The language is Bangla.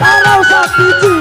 তারাও সাথী